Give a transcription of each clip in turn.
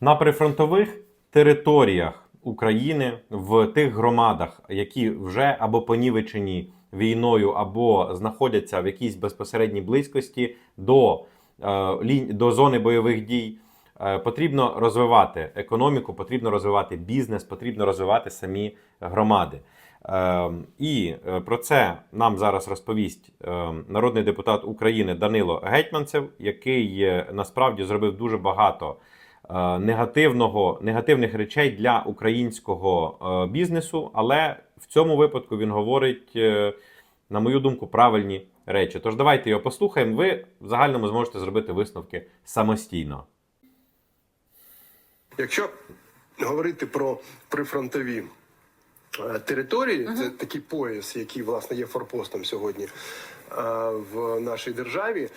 На прифронтових територіях України в тих громадах, які вже або понівечені війною, або знаходяться в якійсь безпосередній близькості до, е, до зони бойових дій, е, потрібно розвивати економіку, потрібно розвивати бізнес, потрібно розвивати самі громади. Е, І е, про це нам зараз розповість народний депутат України Данило Гетьманцев, який насправді зробив дуже багато негативного, негативних речей для українського е, бізнесу, але в цьому випадку він говорить, е, на мою думку, правильні речі. Тож давайте його послухаємо. Ви в загальному зможете зробити висновки самостійно. Якщо говорити про прифронтові е, території, це такий пояс, який власне є форпостом сьогодні е, в нашій державі,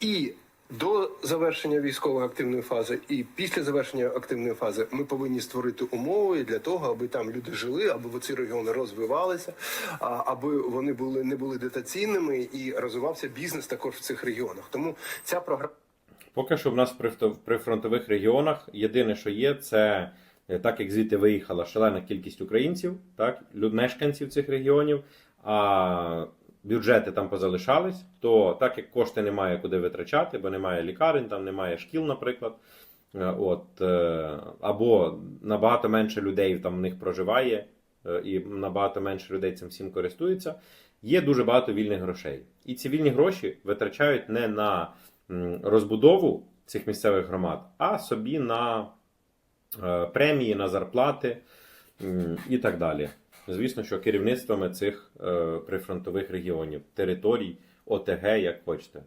і до завершення військової активної фази, і після завершення активної фази ми повинні створити умови для того, аби там люди жили, аби ці регіони розвивалися, аби вони були не були дотаційними і розвивався бізнес також в цих регіонах. Тому ця програма. Поки що в нас при вто- при фронтових регіонах єдине, що є, це е, так як звідти виїхала шалена кількість українців, так, мешканців цих регіонів, а бюджети там позалишались, то так як кошти немає куди витрачати, бо немає лікарень, там немає шкіл, наприклад. е, От, е, або набагато менше людей там в них проживає, е, і набагато менше людей цим всім користуються. Є дуже багато вільних грошей. І ці вільні гроші витрачають не на розбудову цих місцевих громад, а собі на премії, на зарплати і так далі. Звісно, що керівництвами цих е, прифронтових регіонів, територій, ОТГ, як хочете.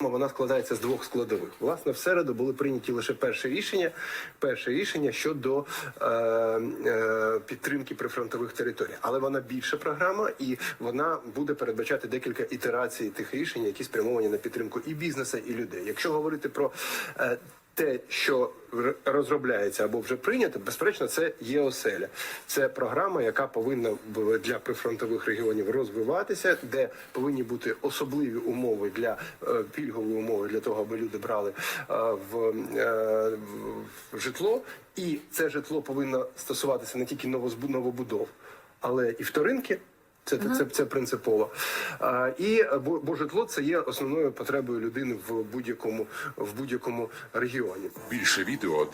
Вона складається з двох складових. Власне, в середу були прийняті лише перше рішення. Перше рішення щодо е, е, підтримки прифронтових територій, але вона більша програма, і вона буде передбачати декілька ітерацій тих рішень, які спрямовані на підтримку і бізнесу, і людей. Якщо говорити про е, те, що розробляється або вже прийнято, безперечно, це є оселя. Це програма, яка повинна для прифронтових регіонів розвиватися, де повинні бути особливі умови для е, пільгові умови для того, аби люди брали е, в, е, в житло. І це житло повинно стосуватися не тільки новобудов, але і вторинки. Це, це, це принципово. А, і е, бо, бо житло це є основною потребою людини в будь-якому в будь-якому регіоні. Більше відео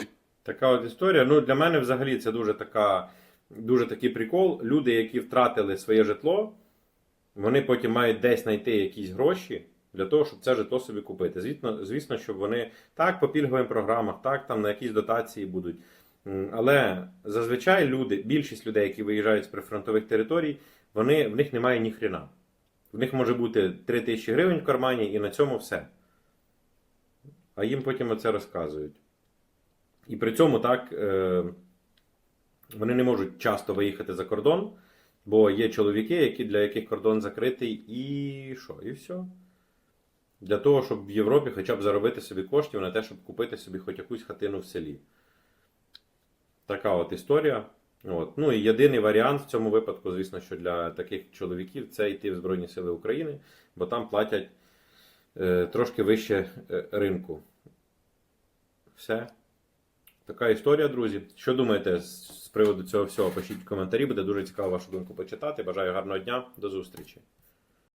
Така от історія. Ну, для мене взагалі це дуже така, дуже такий прикол. Люди, які втратили своє житло, вони потім мають десь знайти якісь гроші для того, щоб це житло собі купити. Звісно, звісно, щоб вони так по пільговим програмах, так там на якісь дотації будуть. Але зазвичай люди, більшість людей, які виїжджають з прифронтових територій, вони, в них немає ні хрена. В них може бути 3 тисячі гривень в кармані і на цьому все. А їм потім оце розказують. І при цьому так е, вони не можуть часто виїхати за кордон, бо є чоловіки, які, для яких кордон закритий, і що? І все. Для того, щоб в Європі хоча б заробити собі коштів на те, щоб купити собі хоч якусь хатину в селі. Така от історія. От. Ну і єдиний варіант в цьому випадку, звісно, що для таких чоловіків це йти в Збройні Сили України, бо там платять е, трошки вище е, ринку. Все. Така історія, друзі. Що думаєте з приводу цього всього? Пишіть в коментарі, буде дуже цікаво вашу думку почитати. Бажаю гарного дня, до зустрічі.